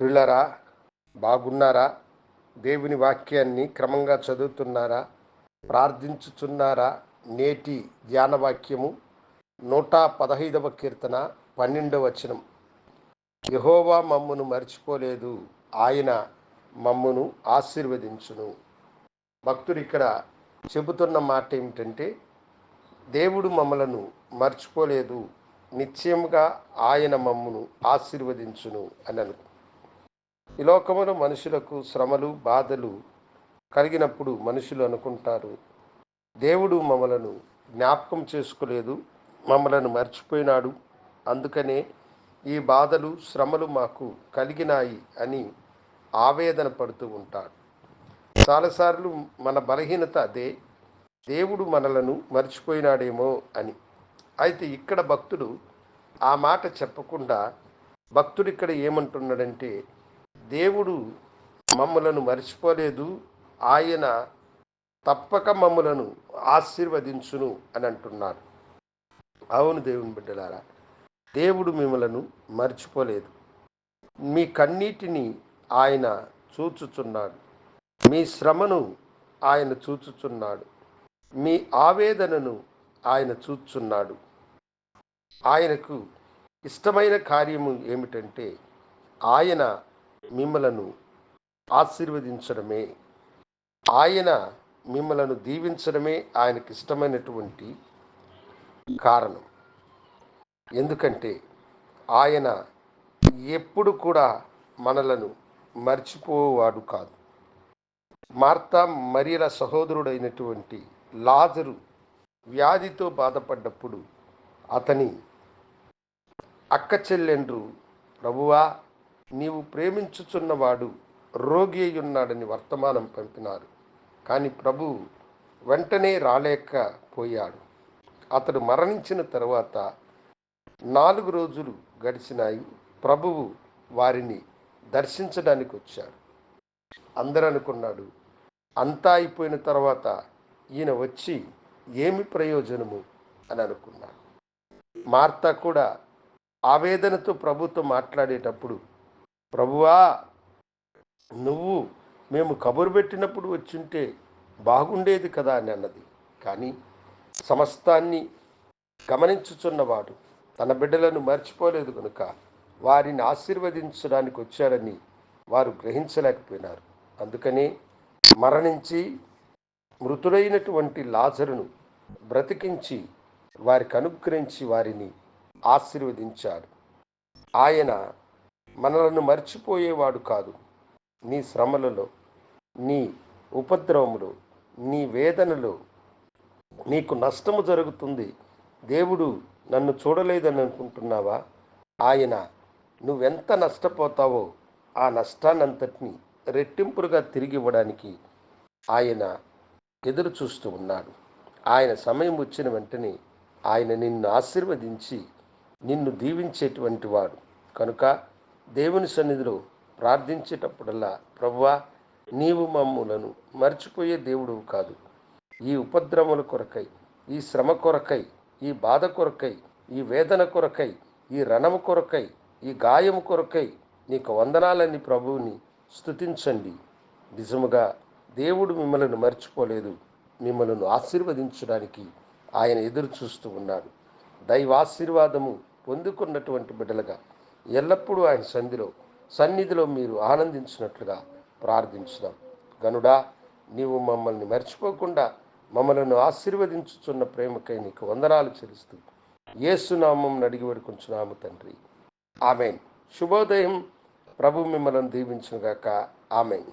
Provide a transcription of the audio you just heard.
పిల్లరా బాగున్నారా? దేవుని వాక్యాన్ని క్రమంగా చదువుతున్నారా? ప్రార్థించుచున్నారా? నేటి ధ్యాన వాక్యము నూట పదహైదవ కీర్తన పన్నెండవ వచనం. యహోవా మమ్మును మర్చిపోలేదు ఆయన మమ్మును ఆశీర్వదించును. భక్తుడు ఇక్కడ చెబుతున్న మాట ఏమిటంటే దేవుడు మమ్మలను మర్చిపోలేదు నిశ్చయముగా ఆయన మమ్మును ఆశీర్వదించును అని అనుకు ఈ లోకములో మనుషులకు శ్రమలు బాధలు కలిగినప్పుడు మనుషులు అనుకుంటారు దేవుడు మమ్మలను జ్ఞాపకం చేసుకోలేదు మమ్మలను మర్చిపోయినాడు అందుకనే ఈ బాధలు శ్రమలు మాకు కలిగినాయి అని ఆవేదన పడుతూ ఉంటాడు. చాలాసార్లు మన బలహీనత అదే దేవుడు మనలను మర్చిపోయినాడేమో అని. అయితే ఇక్కడ భక్తుడు ఆ మాట చెప్పకుండా భక్తుడు ఇక్కడ ఏమంటున్నాడంటే దేవుడు మమ్మలను మర్చిపోలేదు. ఆయన తప్పక మమ్మలను ఆశీర్వదించును అని అంటున్నాడు. అవును దేవుని బిడ్డలారా దేవుడు మిమ్మలను మర్చిపోలేదు. మీ కన్నీటిని ఆయన చూచుచున్నాడు. మీ శ్రమను ఆయన చూచుచున్నాడు. మీ ఆవేదనను ఆయన చూచున్నాడు ఆయనకు ఇష్టమైన కార్యము ఏమిటంటే ఆయన మిమ్మలను ఆశీర్వదించడమే. ఆయన మిమ్మలను దీవించడమే ఆయనకి ఇష్టమైనటువంటి కారణం. ఎందుకంటే ఆయన ఎప్పుడు కూడా మనలను మర్చిపోవాడు కాదు. మార్తా మరియల సహోదరుడైనటువంటి లాజరు వ్యాధితో బాధపడ్డప్పుడు అతని అక్క చెల్లెండ్రు ప్రభువా నీవు ప్రేమించుచున్నవాడు రోగి అయి ఉన్నాడని వర్తమానం పంపినారు. కానీ ప్రభు వెంటనే రాలేకపోయాడు అతడు మరణించిన తర్వాత నాలుగు రోజులు గడిచినాయి. ప్రభువు వారిని దర్శించడానికి వచ్చాడు. అందరూ అనుకున్నాడు అంతా అయిపోయిన తర్వాత ఈయన వచ్చి ఏమి ప్రయోజనము అని అనుకున్నాడు. మార్త కూడా ఆవేదనతో ప్రభుతో మాట్లాడేటప్పుడు ప్రభువా నువ్వు మేము కబురు పెట్టినప్పుడు వచ్చుంటే బాగుండేది కదా అని అన్నది. కానీ సమస్తాన్ని గమనించుచున్నవాడు తన బిడ్డలను మర్చిపోలేదు కనుక వారిని ఆశీర్వదించడానికి వచ్చాడని వారు గ్రహించలేకపోయినారు. అందుకనే మరణించి మృతుడైనటువంటి లాజరును బ్రతికించి వారికి అనుగ్రహించి వారిని ఆశీర్వదించాడు. ఆయన మనలను మర్చిపోయేవాడు కాదు. నీ శ్రమలలో నీ ఉపద్రవములు నీ వేదనలో నీకు నష్టము జరుగుతుంది. దేవుడు నన్ను చూడలేదని అనుకుంటున్నావా? ఆయన నువ్వెంత నష్టపోతావో ఆ నష్టాన్నంతటిని రెట్టింపులుగా తిరిగి ఇవ్వడానికి ఆయన ఎదురు చూస్తూ ఉన్నాడు. ఆయన సమయం వచ్చిన వెంటనే ఆయన నిన్ను ఆశీర్వదించి నిన్ను దీవించేటువంటి వాడు. కనుక దేవుని సన్నిధిలో ప్రార్థించేటప్పుడల్లా ప్రవ్వా నీవు మమ్ములను మర్చిపోయే దేవుడు కాదు. ఈ ఉపద్రవముల కొరకై ఈ శ్రమ కొరకై ఈ బాధ కొరకై ఈ వేదన కొరకై ఈ రణము కొరకై ఈ గాయము కొరకై నీకు వందనాలని ప్రభువుని స్తుతించండి. నిజముగా దేవుడు మిమ్మల్ని మర్చిపోలేదు. మిమ్మల్ని ఆశీర్వదించడానికి ఆయన ఎదురు చూస్తూ ఉన్నాడు. దైవాశీర్వాదము పొందుకున్నటువంటి బిడ్డలుగా ఎల్లప్పుడూ ఆయన సంధిలో సన్నిధిలో మీరు ఆనందించినట్లుగా ప్రార్థించుదాం. గనుడా నీవు మమ్మల్ని మర్చిపోకుండా మమ్మలను ఆశీర్వదించుచున్న ప్రేమకై నీకు వందనాలు చెల్లిస్తూ ఏసునామం అడిగి వేడుకుంటున్నాము తండ్రి. ఆమెన్. శుభోదయం. ప్రభు మిమ్మల్ని దీవించుగాక ఆమెన్.